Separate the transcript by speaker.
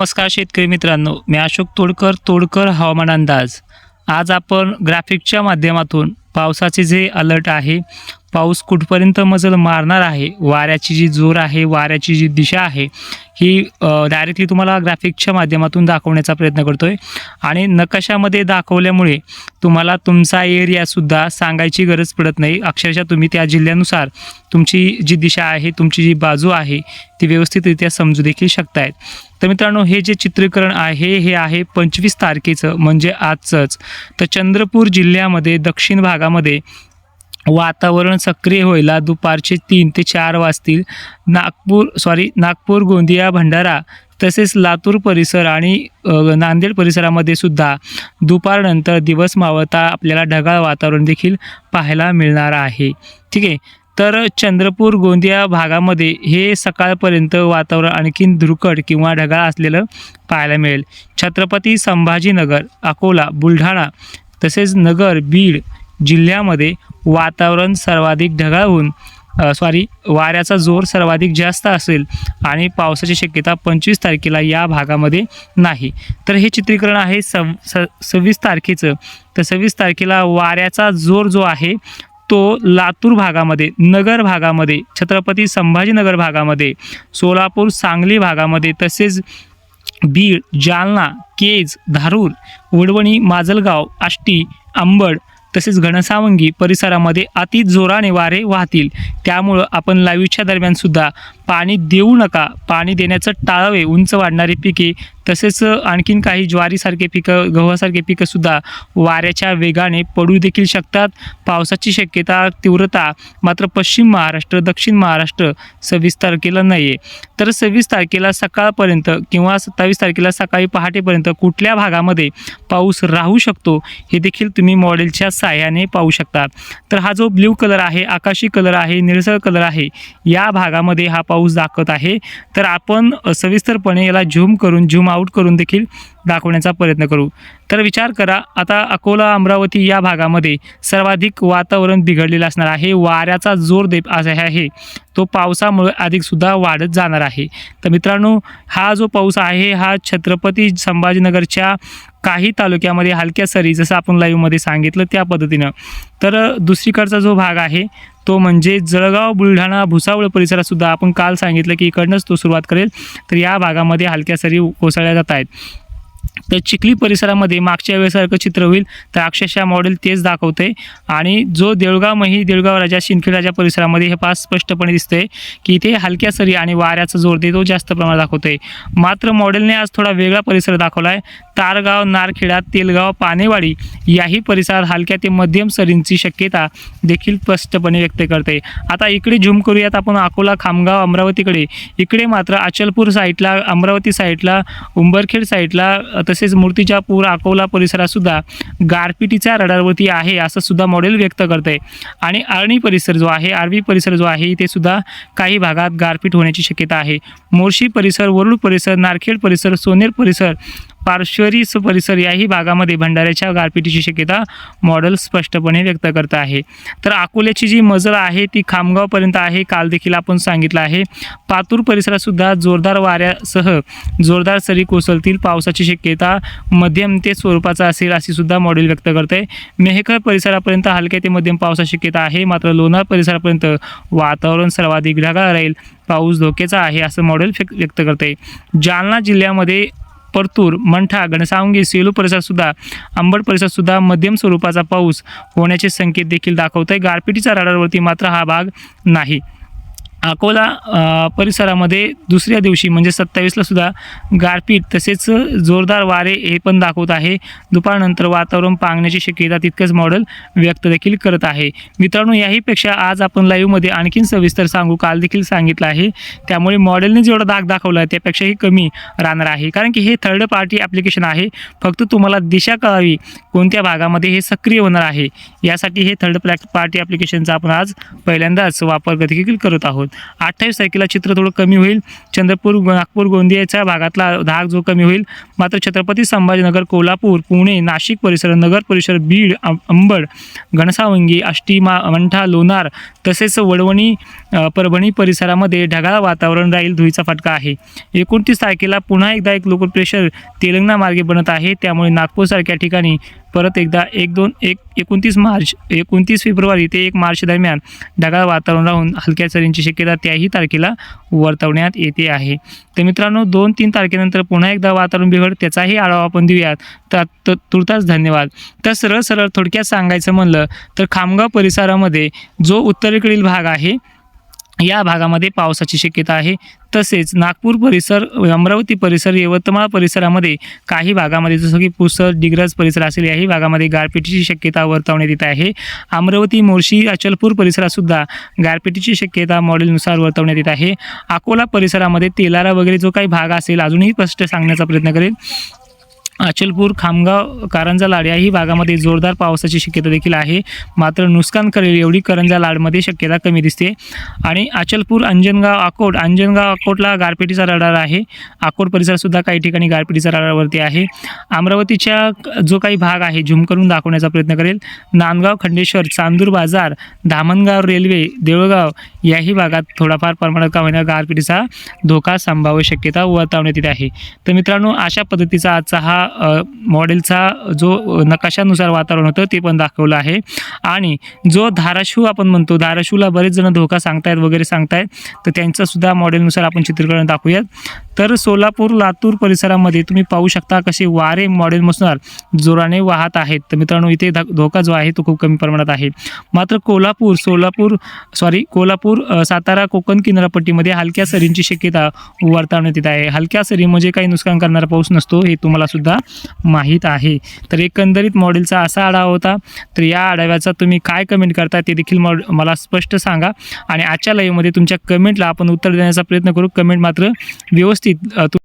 Speaker 1: नमस्कार शेतकरी मित्रांनो मी अशोक तोडकर तोडकर हवामान अंदाज. आज आपण ग्राफिकच्या माध्यमातून पावसाचे जे अलर्ट आहे पाऊस कुठपर्यंत मजल मारणार आहे? वाऱ्याची जी जोर आहे वाऱ्याची जी दिशा आहे ही डायरेक्टली तुम्हाला ग्राफिकच्या माध्यमातून दाखवण्याचा प्रयत्न करतो आहे आणि नकाशामध्ये दाखवल्यामुळे तुम्हाला तुमचा एरियासुद्धा सांगायची गरज पडत नाही. अक्षरशः तुम्ही त्या जिल्ह्यानुसार तुमची जी दिशा आहे तुमची जी बाजू आहे ती व्यवस्थितरित्या समजू देखील शकतायत. तर मित्रांनो हे जे चित्रीकरण आहे हे आहे पंचवीस तारखेचं म्हणजे आजचंच. तर चंद्रपूर जिल्ह्यामध्ये दक्षिण भागामध्ये वातावरण सक्रिय व्हायला दुपारचे तीन ते चार वाजतील. नागपूर सॉरी नागपूर गोंदिया भंडारा तसेच लातूर परिसर आणि नांदेड परिसरामध्ये सुद्धा दुपारनंतर दिवस मावळता आपल्याला ढगाळ वातावरण देखील पाहायला मिळणार आहे. ठीक आहे? तर चंद्रपूर गोंदिया भागामध्ये हे सकाळपर्यंत वातावरण आणखीन धुरकट किंवा ढगाळ असलेलं पाहायला मिळेल. छत्रपती संभाजीनगर अकोला बुलढाणा तसेच नगर बीड जिल्ह्यामध्ये वातावरण सर्वाधिक ढगाळ होऊन सॉरी वाऱ्याचा जोर सर्वाधिक जास्त असेल आणि पावसाची शक्यता पंचवीस तारखेला या भागामध्ये नाही. तर हे चित्रीकरण आहे सव स सव्वीस तारखेचं. तर सव्वीस तारखेला वाऱ्याचा जोर जो आहे तो लातूर भागामध्ये नगर भागामध्ये छत्रपती संभाजीनगर भागामध्ये सोलापूर सांगली भागामध्ये तसेच बीड जालना केज धारूर वडवणी माजलगाव आष्टी अंबड तसेच घनसावंगी परिसरामध्ये अति जोराने वारे वाहतील. त्यामुळं आपण लाईव्हच्या दरम्यानसुद्धा पाणी देऊ नका. पाणी देण्याचं टाळावे उंच वाढणारी पिके. तसेच आणखीन काही ज्वारीसारखे पिकं गव्हासारखे पिकंसुद्धा वाऱ्याच्या वेगाने पडू देखील शकतात. पावसाची शक्यता तीव्रता मात्र पश्चिम महाराष्ट्र दक्षिण महाराष्ट्र सव्वीस तारखेला नाही आहे तर सव्वीस तारखेला सकाळपर्यंत किंवा सत्तावीस तारखेला सकाळी पहाटेपर्यंत कुठल्या भागामध्ये पाऊस राहू शकतो हे देखील तुम्ही मॉडेलच्या साह्याने पाहू शकता. तर हा जो ब्ल्यू कलर आहे आकाशी कलर आहे निळसर कलर आहे या भागामध्ये हा पाऊस दाखवत आहे. तर आपण सविस्तरपणे याला झूम करून झूम आऊट करून देखील दाखवण्याचा प्रयत्न करू. तर विचार करा आता अकोला अमरावती या भागामध्ये सर्वाधिक वातावरण बिघडलेलं असणार आहे. वाऱ्याचा जोर दे असा आहे. तो पावसामुळे अधिकसुद्धा वाढत जाणार आहे. तर मित्रांनो हा जो पाऊस आहे हा छत्रपती संभाजीनगरच्या काही तालुक्यामध्ये हलक्या सरी जसं आपण लाईव्हमध्ये सांगितलं त्या पद्धतीनं. तर दुसरीकडचा जो भाग आहे तो म्हणजे जळगाव बुलढाणा भुसावळ परिसरातसुद्धा आपण काल सांगितलं की इकडनंच तो सुरुवात करेल. तर या भागामध्ये हलक्या सरी कोसळल्या जात आहेत. तर चिखली परिसरामध्ये मागच्या वेळेसारखं चित्र होईल. तर अक्षरशः मॉडेल तेच दाखवते आणि जो देऊळगाव मही देऊळगाव राजा शिंदखेड राजा परिसरामध्ये हे पास स्पष्टपणे दिसतंय की इथे हलक्या सरी आणि वाऱ्याचा जोर दे तो जास्त प्रमाणात दाखवतोय. मात्र मॉडेलने आज थोडा वेगळा परिसर दाखवला आहे तारगाव नारखेडा तेलगाव पानेवाडी याही परिसरात हलक्या ते मध्यम सरींची शक्यता देखील स्पष्टपणे व्यक्त करते आता इकडे झूम करूयात आपण अकोला खामगाव अमरावतीकडे. इकडे मात्र अचलपूर साईडला अमरावती साईडला उंबरखेड साईडला तसेच तसेच मूर्तिजापूर अकोला परिसरातसुद्धा गारपिटीच्या रडारवरती आहे असं सुद्धा मॉडेल व्यक्त करते आणि आर्णी परिसर जो आहे आर्वी परिसर जो आहे इथे सुद्धा काही भागात गारपीट होण्याची शक्यता आहे. मोर्शी परिसर वरुड परिसर नारखेड परिसर सोनेर परिसर पार्श्वरी स- परिसर याही भागामध्ये भंडाऱ्याच्या गारपिटीची शक्यता मॉडेल स्पष्टपणे व्यक्त करत आहे. तर अकोल्याची जी मजल आहे ती खामगावपर्यंत आहे काल देखील आपण सांगितलं आहे. पातूर परिसरातसुद्धा जोरदार वाऱ्यासह जोरदार सरी कोसळतील. पावसाची शक्यता मध्यम ते स्वरूपाचा असेल अशी सुद्धा मॉडेल व्यक्त करते. मेहकर परिसरापर्यंत हलक्या ते मध्यम पावसाची शक्यता आहे. मात्र लोणार परिसरापर्यंत वातावरण सर्वाधिक ढगाळ राहील. पाऊस धोक्याचा आहे असं मॉडेल व्यक्त व्यक्त करते. जालना जिल्ह्यामध्ये परतूर मंठा घनसावंगी सेलू परिसरसुद्धा अंबड परिसरसुद्धा मध्यम स्वरूपाचा पाऊस होण्याचे संकेत देखील दाखवत आहे गारपिटीच्या रडारवरती मात्र हा भाग नाही. अकोला परिसरामध्ये दुसऱ्या दिवशी म्हणजे सत्तावीसला सुद्धा गारपीट तसेच जोरदार वारे हे पण दाखवत आहे. दुपारनंतर वातावरण पांगण्याची शक्यता तितकंच मॉडेल व्यक्त देखील करत आहे. मित्रांनो याहीपेक्षा आज आपण लाईव्हमध्ये आणखीन सविस्तर सांगू. काल देखील सांगितलं आहे. त्यामुळे मॉडेलने जेवढा दाग दाखवला आहे त्यापेक्षाही कमी राहणार आहे. कारण की हे थर्ड पार्टी ॲप्लिकेशन आहे. फक्त तुम्हाला दिशा कळावी कोणत्या भागामध्ये हे सक्रिय होणार आहे. यासाठी हे थर्ड पार्टी ॲप्लिकेशनचा आपण आज पहिल्यांदाच वापर देखील करत आहोत. अठ्ठावीस तारखेला चित्र थोडं कमी होईल. चंद्रपूर नागपूर गोंदियाच्या भागातला धाक जो कमी होईल. मात्र छत्रपती संभाजीनगर कोल्हापूर पुणे नाशिक परिसर नगर परिसर बीड अं- अंबड घनसावंगी आष्टी मा मंठा लोणार तसेच वडवणी परभणी परिसरामध्ये ढगाळ वातावरण राहील धुळीचा फटका आहे. एकोणतीस तारखेला पुन्हा एकदा एक लोकल प्रेशर तेलंगणा मार्गे बनत आहे. त्यामुळे नागपूरसारख्या ठिकाणी परत एकदा एक दोन एक एकोणतीस मार्च एकोणतीस फेब्रुवारी ते एक मार्च दरम्यान ढगाळ वातावरण राहून हलक्या सरींची शक्यता त्याही तारखेला वर्तवण्यात येते आहे. तर मित्रांनो दोन तीन तारखेनंतर पुन्हा एकदा वातावरण बिघड त्याचाही आढावा आपण देऊयात. तर त- तुर्तास धन्यवाद. तर सरळ सरळ थोडक्यात सांगायचं म्हणलं तर खामगाव परिसरामध्ये जो उत्तरेकडील भाग आहे या भागामध्ये पावसाची शक्यता आहे. तसेच नागपूर परिसर अमरावती परिसर यवतमाळ परिसरामध्ये काही भागामध्ये जसं की पुसद डिग्रज परिसर असेल याही भागामध्ये गारपिटीची शक्यता वर्तवण्यात येत आहे. अमरावती मोर्शी अचलपूर परिसरातसुद्धा गारपिटीची शक्यता मॉडेलनुसार वर्तवण्यात येत आहे. अकोला परिसरामध्ये तेलारा वगैरे जो काही भाग असेल अजूनही स्पष्ट सांगण्याचा प्रयत्न करेल अचलपूर खामगाव कारंजा लाड याही भागामध्ये जोरदार पावसाची शक्यता देखील आहे. मात्र नुकसान करेल एवढी करंजा लाडमध्ये शक्यता कमी दिसते. आणि अचलपूर अंजनगाव अकोट अंजनगाव अकोटला गारपेटीचा रडार आहे. अकोट परिसरसुद्धा काही ठिकाणी गारपिटीचा रडारवरती आहे. अमरावतीच्या जो काही भाग आहे झूम करून दाखवण्याचा प्रयत्न करेल. नांदगाव खंडेश्वर चांदूर बाजार धामणगाव रेल्वे देवळगाव याही भागात थोडाफार प्रमाणात का होईना गारपिटीचा धोका संभाव्य शक्यता वर्तवण्यात येत आहे. तर मित्रांनो अशा पद्धतीचा आजचा हा मॉडेलचा जो नकाशानुसार वातावरण होतं ते पण दाखवलं आहे. आणि जो धाराशिव आपण म्हणतो धाराशिवला बरेच जण धोका सांगतायत वगैरे सांगतायत तर त्यांचंसुद्धा मॉडेलनुसार आपण चित्रीकरण दाखवूयात. तर सोलापूर लातूर परिसरामध्ये तुम्ही पाहू शकता कसे वारे मॉडेलनुसार जोराने वाहत आहेत. तर मित्रांनो इथे धोका जो आहे तो खूप कमी प्रमाणात आहे. मात्र कोल्हापूर सोलापूर सॉरी कोल्हापूर सातारा कोकण किनारपट्टीमध्ये हलक्या सरींची शक्यता वर्तवण्यात येत आहे. हलक्या सरी म्हणजे काही नुकसान करणारा पाऊस नसतो हे तुम्हाला सुद्धा माहीत आहे. तर एकंदरीत मॉडेलचा असा आढावा होता. तर या आढाव्याचा तुम्ही काय कमेंट करता ते देखील मॉड मला स्पष्ट सांगा. आणि आजच्या लाईव्हमध्ये तुमच्या कमेंटला आपण उत्तर देण्याचा प्रयत्न करू. कमेंट मात्र व्यवस्थित अ, तु-